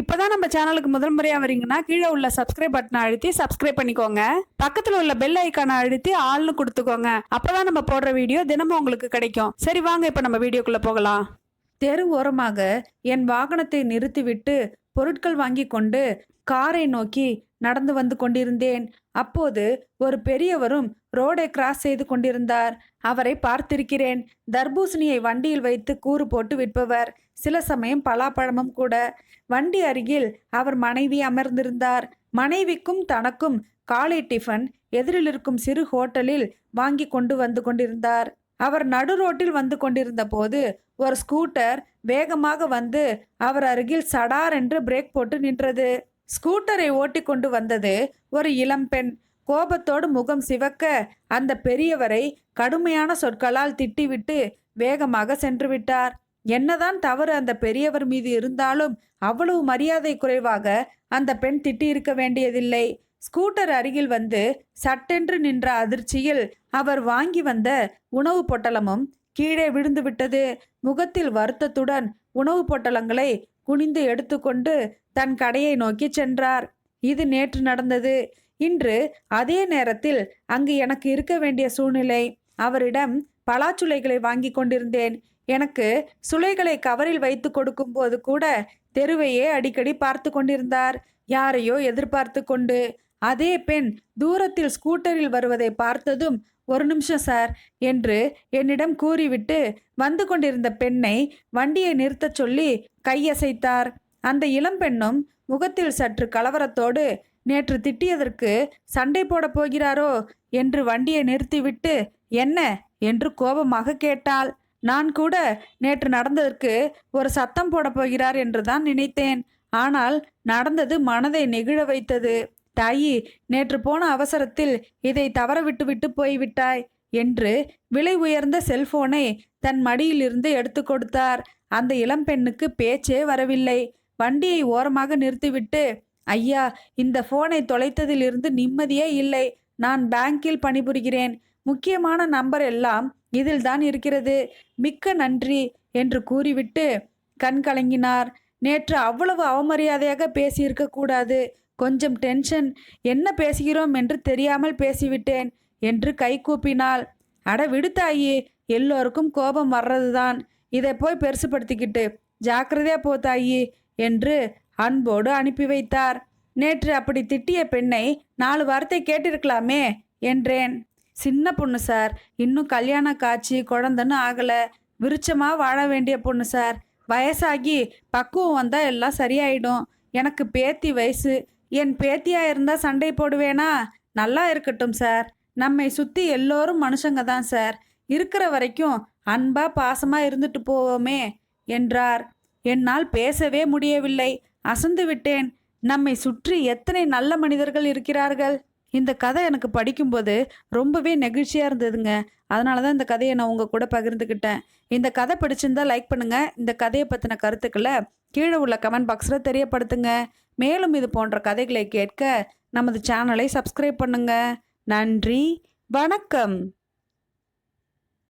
இப்போதான் நம்ம சேனலுக்கு முதல் முறையாக வரீங்கன்னா கீழே உள்ள சப்ஸ்கிரைப் பட்டனை அழுத்தி சப்ஸ்கிரைப் பண்ணிக்கோங்க. பக்கத்தில் உள்ள பெல் ஐக்கானை அழுத்தி ஆள்னு கொடுத்துக்கோங்க. அப்போதான் நம்ம போடுற வீடியோ தினமும் உங்களுக்கு கிடைக்கும். சரி வாங்க இப்போ நம்ம வீடியோக்குள்ளே போகலாம். தெரு ஓரமாக என் வாகனத்தை நிறுத்திவிட்டு பொருட்கள் வாங்கி கொண்டு காரை நோக்கி நடந்து வந்து கொண்டிருந்தேன். அப்போது ஒரு பெரியவரும் ரோடை கிராஸ் செய்து கொண்டிருந்தார். அவரை பார்த்திருக்கிறேன். தர்பூசணியை வண்டியில் வைத்து கூறு போட்டு விற்பவர். சில சமயம் பலாப்பழமும் கூட. வண்டி அருகில் அவர் மனைவி அமர்ந்திருந்தார். மனைவிக்கும் தனக்கும் காலை டிஃபன் எதிரில் இருக்கும் சிறு ஹோட்டலில் வாங்கி கொண்டு வந்து கொண்டிருந்தார். அவர் நடு ரோட்டில் வந்து கொண்டிருந்த போது ஒரு ஸ்கூட்டர் வேகமாக வந்து அவர் அருகில் சடார் என்று பிரேக் போட்டு நின்றது. ஸ்கூட்டரை ஓட்டி கொண்டு வந்தது ஒரு இளம்பெண் கோபத்தோடு முகம் சிவக்க அந்த பெரியவரை கடுமையான சொற்களால் திட்டிவிட்டு வேகமாக சென்று விட்டார். என்னதான் தவறு அந்த பெரியவர் மீது இருந்தாலும் அவ்வளவு மரியாதை குறைவாக அந்த பெண் திட்டியிருக்க வேண்டியதில்லை. ஸ்கூட்டர் அருகில் வந்து சட்டென்று நின்ற அதிர்ச்சியில் அவர் வாங்கி வந்த உணவு பொட்டலமும் கீழே விழுந்து விட்டது. முகத்தில் வருத்தத்துடன் உணவு பொட்டலங்களை குனிந்து எடுத்துக்கொண்டு தன் கடையை நோக்கி சென்றார். இது நேற்று நடந்தது. இன்று அதே நேரத்தில் அங்கு எனக்கு இருக்க வேண்டிய சூழ்நிலை. அவரிடம் பலாச்சுளைகளை வாங்கி கொண்டிருந்தேன். எனக்கு சுளைகளை கவரில் வைத்து கொடுக்கும்போது கூட தெருவையே அடிக்கடி பார்த்து கொண்டிருந்தார். யாரையோ எதிர்பார்த்து கொண்டு. அதே பெண் தூரத்தில் ஸ்கூட்டரில் வருவதை பார்த்ததும் ஒரு நிமிஷம் சார் என்று என்னிடம் கூறிவிட்டு வந்து கொண்டிருந்த பெண்ணை வண்டியை நிறுத்தச் சொல்லி கையசைத்தார். அந்த இளம்பெண்ணும் முகத்தில் சற்று கலவரத்தோடு நேற்று திட்டியதற்கு சண்டை போடப் போகிறாரோ என்று வண்டியை நிறுத்திவிட்டு என்ன என்று கோபமாக கேட்டாள். நான் கூட நேற்று நடந்ததற்கு ஒரு சத்தம் போடப் போகிறார் என்றுதான் நினைத்தேன். ஆனால் நடந்தது மனதை நெகிழ வைத்தது. தாயி நேற்று போன அவசரத்தில் இதை தவற விட்டு விட்டு போய்விட்டாய். என்று விலை உயர்ந்த செல்போனை தன் மடியிலிருந்து எடுத்து கொடுத்தார். அந்த இளம்பெண்ணுக்கு பேச்சே வரவில்லை. வண்டியை ஓரமாக நிறுத்திவிட்டு ஐயா இந்த போனை தொலைத்ததிலிருந்து நிம்மதியே இல்லை. நான் பேங்கில் பணிபுரிகிறேன். முக்கியமான நம்பர் எல்லாம் இதில் தான் இருக்கிறது. மிக்க நன்றி என்று கூறிவிட்டு கண் கலங்கினார். நேற்று அவ்வளவு அவமரியாதையாக பேசியிருக்க கூடாது. கொஞ்சம் டென்ஷன். என்ன பேசுகிறோம் என்று தெரியாமல் பேசிவிட்டேன். என்று கைகூப்பினாள் அட விடுத்தாயி எல்லோருக்கும் கோபம் வர்றதுதான். இதை போய் பெருசுப்படுத்திக்கிட்டு ஜாக்கிரதையா போத்தாயி என்று அன்போடு அனுப்பி வைத்தார். நேற்று அப்படி திட்டிய பெண்ணை நாலு வார்த்தை கேட்டிருக்கலாமே என்றேன். சின்ன பொண்ணு சார் இன்னும் கல்யாண காட்சி குழந்தைன்னு ஆகலை. விருச்சமா வாழ வேண்டிய பொண்ணு சார். வயசாகி பக்குவம் வந்தால் எல்லாம் சரியாயிடும். எனக்கு பேத்தி வயசு. என் பேத்தியாக இருந்தால் சண்டை போடுவேனா? நல்லா இருக்கட்டும் சார். நம்மை சுற்றி எல்லோரும் மனுஷங்க தான் சார். இருக்கிற வரைக்கும் அன்பா பாசமா இருந்துட்டு போவோமே என்றார். என்னால் பேசவே முடியவில்லை. அசந்து விட்டேன். நம்மை சுற்றி எத்தனை நல்ல மனிதர்கள் இருக்கிறார்கள்? இந்த கதை எனக்கு படிக்கும்போது ரொம்பவே நெகிழ்ச்சியாக இருந்ததுங்க. அதனால தான் இந்த கதையை நான் உங்கள் கூட பகிர்ந்துக்கிட்டேன் இந்த கதை பிடிச்சிருந்தா லைக் பண்ணுங்கள் இந்த கதையை பற்றின கருத்துக்களை கீழே உள்ள கமெண்ட் பாக்ஸில் தெரியப்படுத்துங்க. மேலும் இது போன்ற கதைகளை கேட்க நமது சேனலை சப்ஸ்கிரைப் பண்ணுங்கள் நன்றி. வணக்கம்.